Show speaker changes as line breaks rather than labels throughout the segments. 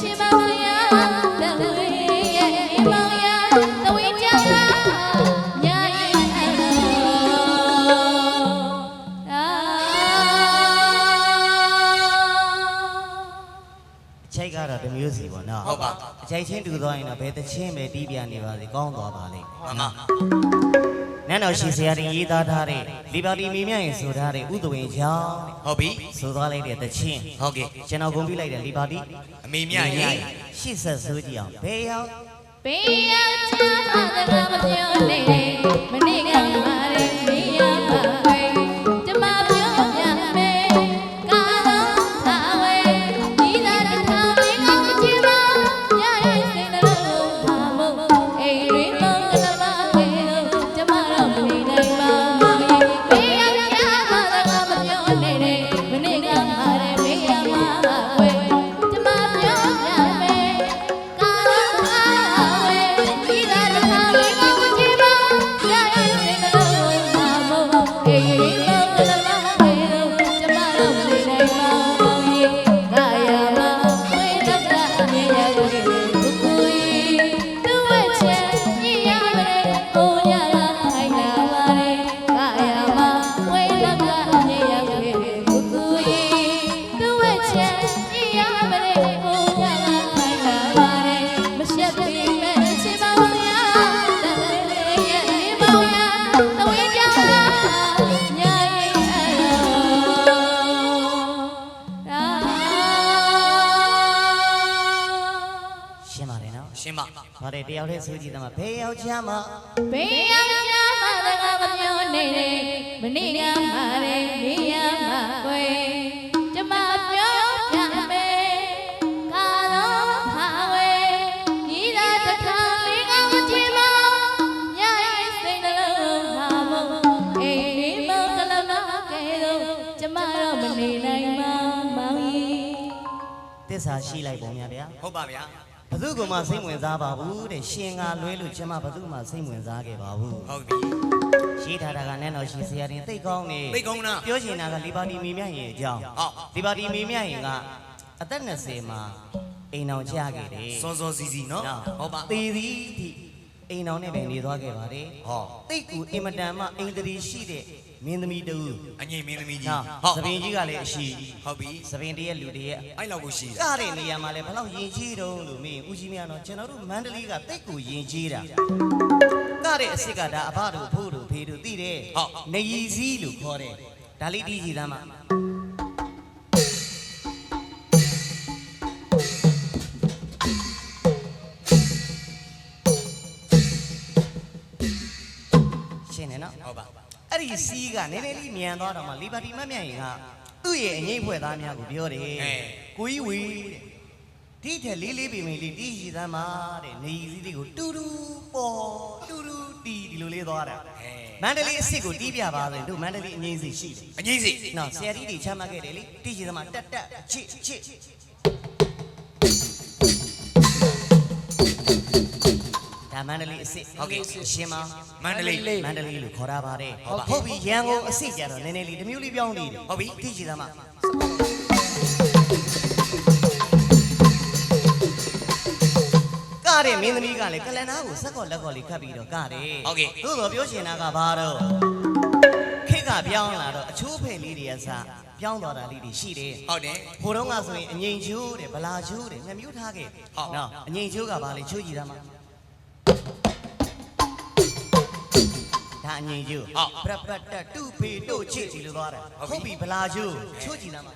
ချင်ပါမရတဝေးရဲ့မောင်ရတဝေးကြောင့်ညာရင်အာ
အချိတ်ကတော့တစ်မျိုးစီပေါ့နော်
ဟုတ်ပါ
အချိတ်ချင်းတူသွားရင်တော့ဘယ်တချင်းပဲတီးပြနေပါစေကောင်းသွားပါလိမ့်
မမ
န န်းတော်ရှိဆရာကြီးရေးသားထားတဲ့လီဘာတီမီမြတ်ရင်ဆိုထားတဲ့ဥဒဝင်ချောင်း
ဟုတ်ပြီ
ဆိုသွားလိုက်တဲ့တချင်း
ဟုတ်ကဲ့
ကျွန်တော်ဂုဏ်ပြုလိုက်တဲ့လီဘာတီ
အမေမြရေ
ရှစ်ဆက်ဆိုးကြည့်အောင်ဘယ်ရောက်
ဘေးရောက်ချာသာကမပြောနဲ့မနေ့ကမာရဲမေးရ တယ်တယောက်တည်း
ဆိုကြည့်သမှာဘယ်ရောက်ချမ်းမ
ဘေးရောက်ကြမှာတကားမပြောနေနဲ့မနေ့ကမှာလေမေးရမှာကွယ်ကျမပြောပြမယ်ကာတော့ဟာဝဲညီသာတစ်ခါလေးကောင်းချင်ပါညရဲ့စိတ်နှလုံးဟာမို့အေးဒီမောကလမကဲတော့ကျမတော့မနေနိုင်ပါမောင်ကြီး
တစ္ဆာရှိလိုက်ပုံများဗျာ
ဟုတ်ပါဗျာ
ဘသူကမှစိတ်ဝင်စားပါဘူးတဲ့ရှင်ကလွဲလို့ကျွန်မဘသူမှစိတ်ဝင်စားခဲ့ပါဘူး
ဟုတ်ပြီ
ရှိထားတာကနန်းတော်ရှိဆရာတင်သိတ်ကောင်းနေ
သိတ်ကောင်းလား
ပြောချင်တာကလီဘာတီမီမြတ်ရင်အကြောင်း
ဟုတ်
လီဘာတီမီမြတ်ရင်ကအသက်20မှာအိမ်အောင်ကြခဲ့တယ်
စောစောစီစီနော်ဟုတ်ပါ
သေသည်ဒီအိမ်အောင်နဲ့ပဲနေသွားခဲ့ပါတယ်
ဟော
တိတ်ကူအင်မတန်မှအိမ်တရီရှိတဲ့ မင်းသမီးတူ
အငိမ့်မင်းသမီးကြီး
နော်
ဟုတ်
သပင်ကြီးကလည်းအရှိ
ဟုတ်ပြီ
သပင်တည်းရဲ့လူတည်းရဲ့
အဲ့လောက်ကိုရှိ
က
တာ
တဲ့နေရာမှာလည်းဘယ်လောက်ရင်ကြီးတုံးလို့မင်းဦးကြီးများတော့ကျွန်တော်တို့မန္တလေးကတိတ်ကူရင်ကြီးတာကတဲ့အစ်စ်ကဒါအဘတို့အဖို့တို့ဖေတို့သိတယ်
ဟုတ်
နေရီစည်းလို့ခေါ်တယ်ဒါလေးတီးကြည့်သားမှာ ဒီစီးကနည်းနည်းလေးမြန်သွားတော့မှလီဘာတီမတ်မြတ်ရင်ကသူ့ရဲ့အငိမ့်ဖွဲ့သားများကိုပြောတယ်
အဲ
ကိုကြီးဝေးတဲ့ဒီထက်လေးလေးပေမေလေးတီးရှိသမ်းပါတဲ့နေရီစည်းလေးကိုတူတူပေါ်တူတူတီးဒီလိုလေးသွားတာ
အဲ
မန္တလေးအစ်စ်ကိုတီးပြပါဆိုရင်တို့မန္တလေးအငိမ့်စီရှိတယ်
အငိမ့်စီ
နော်ဆရာကြီးတွေချမ်းမခဲ့တယ်လေတီးရှိသမ်းတက်တက်ချစ်ချစ် ဒါမန္တလေးအစ်စ်
ဟုတ်ကဲ့
ရှင်မ
မန္တလေး
မန္တလေးလို့ခေါ်တာပါတယ်
ဟုတ်ပါ
ဟုတ်ပြီရန်ကုန်အစ်စ်ကြတော့နည်းနည်းလေးတစ်မျိုးလေးပြောင်းနေတယ်
ဟုတ်ပြီ
တီးရှိသမ်းကတဲ့မင်းသမီးကလည်းကလန်နာကိုစက်ကော့လက်ကော့လေးခတ်ပြီးတော့ကတယ်
ဟုတ်ကဲ့
သို့တော်ပြောချင်တာကဘာတော့ခေတ်ကပြောင်းလာတော့အချိုးဖယ်လေးတွေကစပြောင်းသွားတာလေးတွေရှိတယ်
ဟုတ်တယ်
ဟိုတုန်းကဆိုရင်အငိန်ချိုးတယ်ဗလာချိုးတယ်နှမျိုးထားခဲ့
ဟုတ်
နော်အငိန်ချိုးကဘာလဲချိုးကြည့်တာမှာ ဒါအငိန်ချိုး
ဟုတ်
ပရပတ်တတူဖေတို့ချစ်ကြည့်လို့သွားတယ်
ဟုတ်ပြီ
ဟုတ်ပြီဗလာချိုးချိုးကြည့်တာမှာ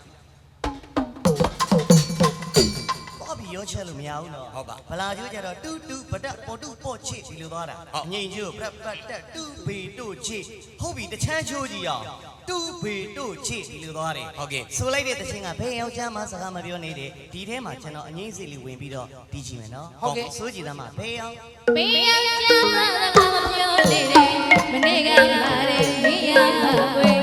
ပေါ်ပြီးရောချက်လို့မရဘူးနော်
ဟုတ်ပါ
ဗလာချိုးကြတော့တူတူပဒတ်ပေါ်တူပေါ်ချစ်ကြည့်လို့သွားတာ
ဟုတ်
အငိန်ချိုးပရပတ်တတူဖေတို့ချစ်ဟုတ်ပြီတချမ်းချိုးကြည့်အောင် တူဖေတို့ချစ်ကြည့်လို့သွားတယ်
ဟုတ်ကဲ့
ဆိုလိုက်တဲ့တခြင်းကဘယ်ယောက်ျားမှစကားမပြောနေတဲ့ဒီထဲမှာကျွန်တော်အငိမ့်စိတ်လေးဝင်ပြီးတော့တီးချင်မယ်နော်
ဟုတ်ကဲ့
ဆိုကြည့်သားမှာဘယ်ယောက်
ဘေးရောက်ကြမှာတကားမပြောနေနဲ့မနေ့ကမှာလေမေးရမှာကွယ်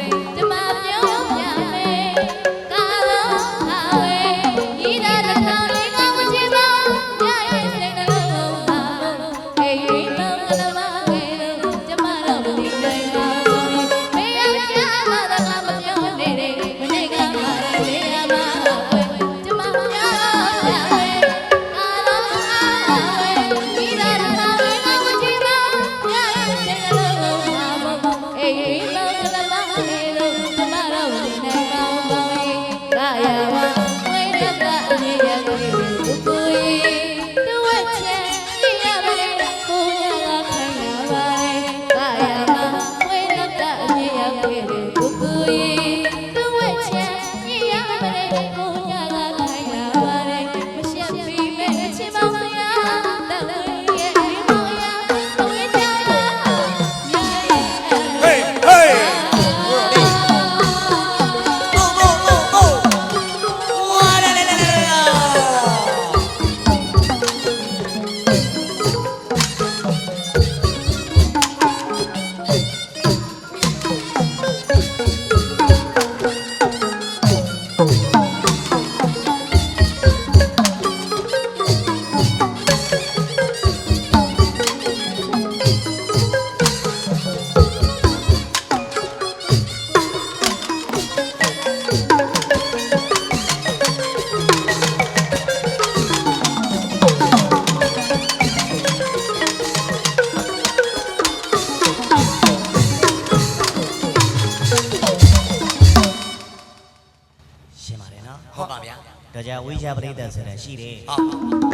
တော့ကြ
ဝိချာပရိသတ်ဆိုတာရှိတယ်
ဟုတ်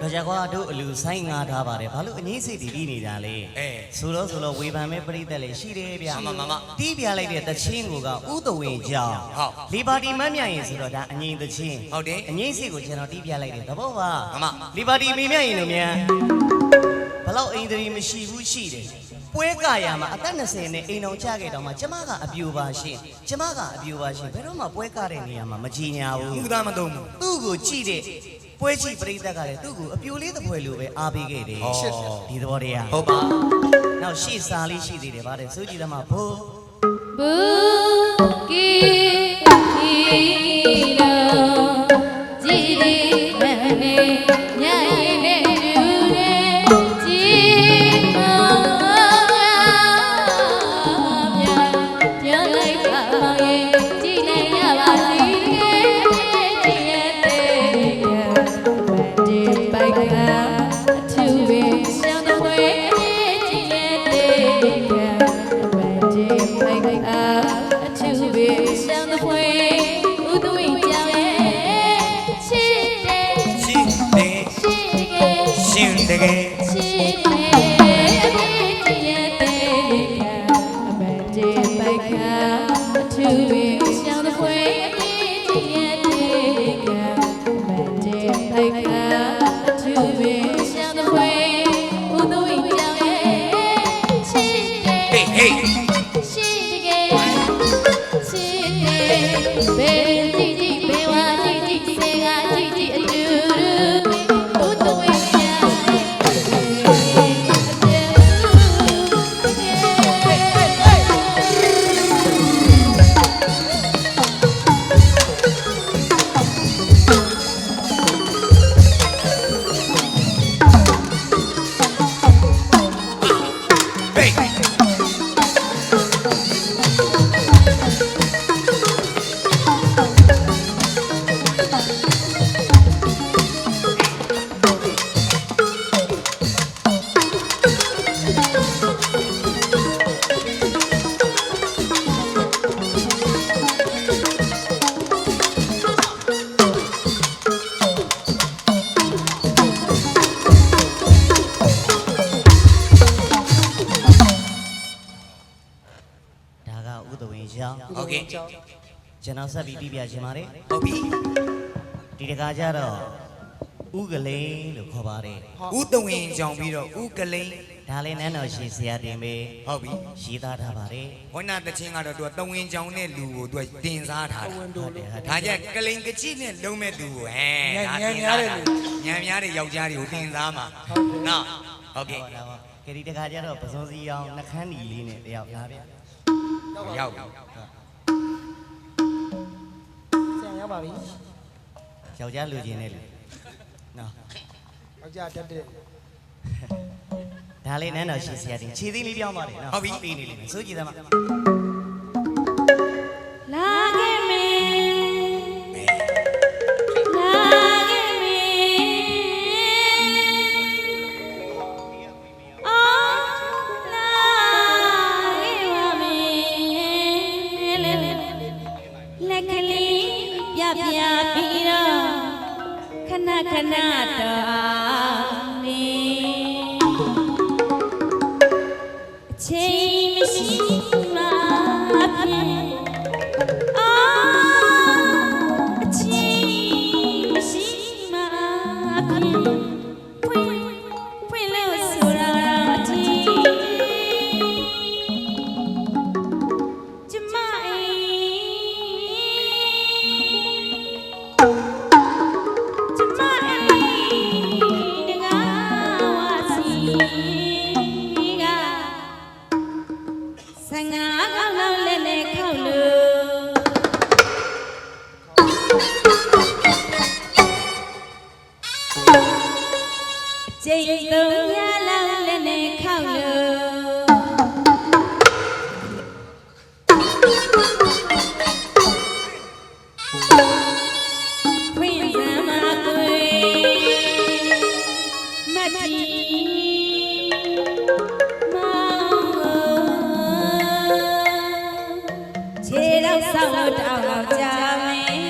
တော့ကြကွာတို့အလူဆိုင်ငါထားပါတယ်ဘာလို့အငိမ့်စိတ်တည်တည်နေတာလဲ
အဲ
ဆိုတော့ဆိုတော့ဝေဖန်မဲ့ပရိသတ်လည်းရှိတယ်ဗျာ
မမမမ
တီးပြလိုက်တဲ့တချင်းကိုကဥတဝင်ကြောင်
ဟုတ်
လီပါတီမတ်မြရင်ဆိုတော့ဒါအငိမ့်တချင်း
ဟုတ်တယ်
အငိမ့်စိတ်ကိုကျွန်တော်တီးပြလိုက်တယ်သဘောပါ
မမ
လီပါတီမိမြရင်တို့မြန်ဘလောက်အိမ်တရီမရှိဘူးရှိတယ် ပွဲကရမှာအသက်20နဲ့အိမ်အောင်ကြခဲ့တော့မှကျမကအပြူပါရှင်ကျမကအပြူပါရှင်ဘယ်တော့မှပွဲကတဲ့နေရာမှာမကြည်ညာဘူး
သူသားမသုံးဘူး
သူ့ကိုကြည့်တဲ့ပွဲကြည့်ပရိသတ်ကလည်းသူ့ကိုအပြိုလေးတစ်ဖွဲလိုပဲအားပေးခဲ့တယ်
ဟော
ဒီသဘောတရား
ဟုတ်ပါ
နောက်ရှေ့စာလေးရှိသေးတယ်ဗါတဲ့စိုးကြည်သ
မားဘိုးဘူကီကီ
လိန်လို့ခေါ်ပါတယ်
ဥတဝင်ကြောင်ပြီးတော့ဥကလိန်
ဒါလည်းနန်းတော်ရှင်ဆရာတင်ပဲ
ဟုတ်ပြီ
ရေးသားထားပါတယ်
ဝဏတချင်းကတော့သူကတဝင်ကြောင်တဲ့လူကိုသူကတင်စားထားတာ
ဟုတ်တယ်ဟုတ်တယ်
ဒါကြက်ကလိန်ကချိနဲ့လုံးမဲ့သူကိုဟဲ့
ညံ
ဒါ
ညံ
တင်
များ
စား
တဲ့
တာ
လူ
ညံများတဲ့ယောက်ျားတွေကိုတင်စားမှာနော်ဟုတ်ကဲ့
ဟုတ်ဒါပါကဲဒီတကားကြတော့ပစုံစီအောင်နှခမ်းဒီလေးနဲ့တယောက်လာဗျာ
ရောက်ပြီ
ဆရာရောက်ပါပြီ
ယောက်ျားလူချင်းနဲ့လူ နော်
ယောက်ျားတက်တဲ့
ဒါလေးနန်းတော်ရှင်ဆရာတင်ခြေသိမ်းလေးပြောင်းသွားတယ်နော်
ဟုတ်ပြီ
ပြီးနေလိမ့်မယ်စိုးကြည်သမား
တော့ဆောက်လို့တောင်းတော့ကြမယ်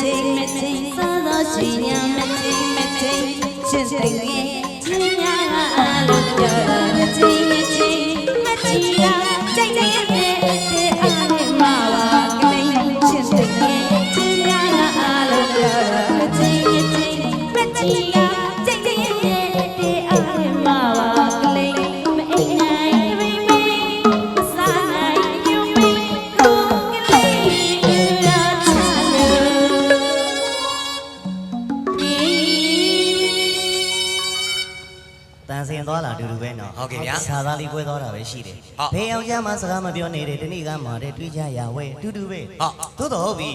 ချင်းမချင်းသာသောရွှေညာမချင်းမချင်းရှင်စိတ်ရဲ့ချင်းညာ
အ
လုံးပြော စာ
သားလေးပွဲသွားတာပဲရှိတယ်
ဟုတ်
ဘေးအောင်ကြမှာစကားမပြောနေတယ်ဒီနေ့ကမှတဲ့တွေးကြရဝဲအတူတူပဲ
ဟုတ်
သို့တော့ဟုတ်ပြီ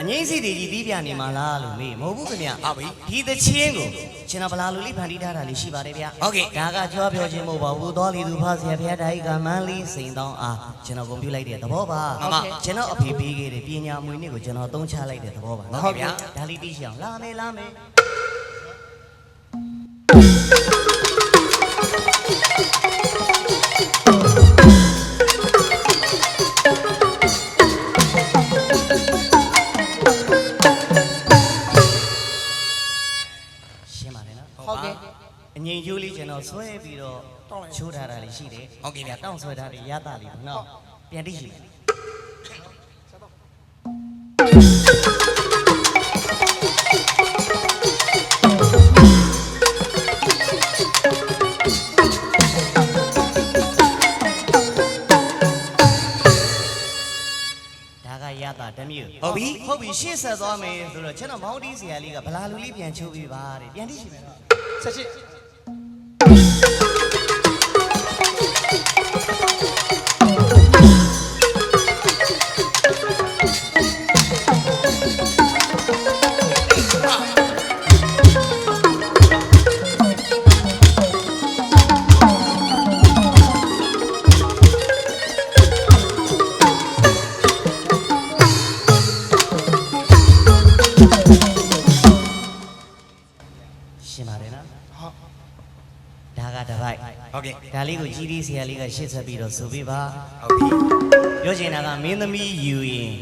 အငိမ့်စီတီကြီးတီးပြနေမှာလားလို့မေးမဟုတ်ဘူးခင်ဗျ
ဟုတ်ပြီ
ဒီသချင်းကိုကျွန်တော်ဗလာလူလေးဖန်တီးထားတာလေးရှိပါတယ်ဗျ
ဟုတ်ကဲ့
ဒါကကြွားပြောခြင်းမဟုတ်ပါဘူးသွားလီသူဖားဆရာဘုရားတိုင်းကမန်းလေးစိန်တောင်းအားကျွန်တော်ဂုဏ်ပြုလိုက်တဲ့သဘောပါ
မှန်ပါ
ကျွန်တော်အဖေပေးခဲ့တဲ့ပညာအမွေနှစ်ကိုကျွန်တော်သုံးချလိုက်တဲ့သဘောပါ
ဟုတ်ကဲ့ဗျာ
ဒါလေးသိရှိအောင်လာမယ်လာမယ် တော်ဆွဲပြီးတော့
တောင်းလိုက်
ချိုးထားတာလေးရှိတယ်
ဟုတ်ကဲ့ဗျာ
တောင်းဆွဲထားတဲ့ရတာလေးပေါ့နော်ပြန်တိရှိတယ်ဒါကရတာတစ်မျိုး
ဟုတ်ပြီ
ဟုတ်ပြီရှေ့ဆက်သွားမယ်ဆိုတော့ကျွန်တော်မောင်းတီးဆရာလေးကဗလာလူလေးပြန်ချိုးပေးပါတဲ့ပြန်တိရှိမယ်နော်
ဆက်ရှိ
ဒါလေးကိုကြီးကြီးဆရာလေးကရှင်းဆက်ပြီးတော့ဆိုပေးပါ
ဟုတ်ပြီ
ပြောချင်တာကမင်းသမီးယူရင်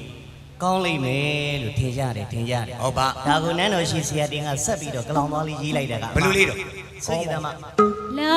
ကောင်းလိမ့်မယ်လို့ထင်ရတယ်ထင်ရတယ်
ဟုတ်ပါ
ဒါကိုနန်းတော်ရှိဆရာတင်ကဆက်ပြီးတော့ကလောင်သွားလေးရေးလိုက်တာက
ဘယ်လိုလေးတော့
ဆိုကြည့်သားမ
လာ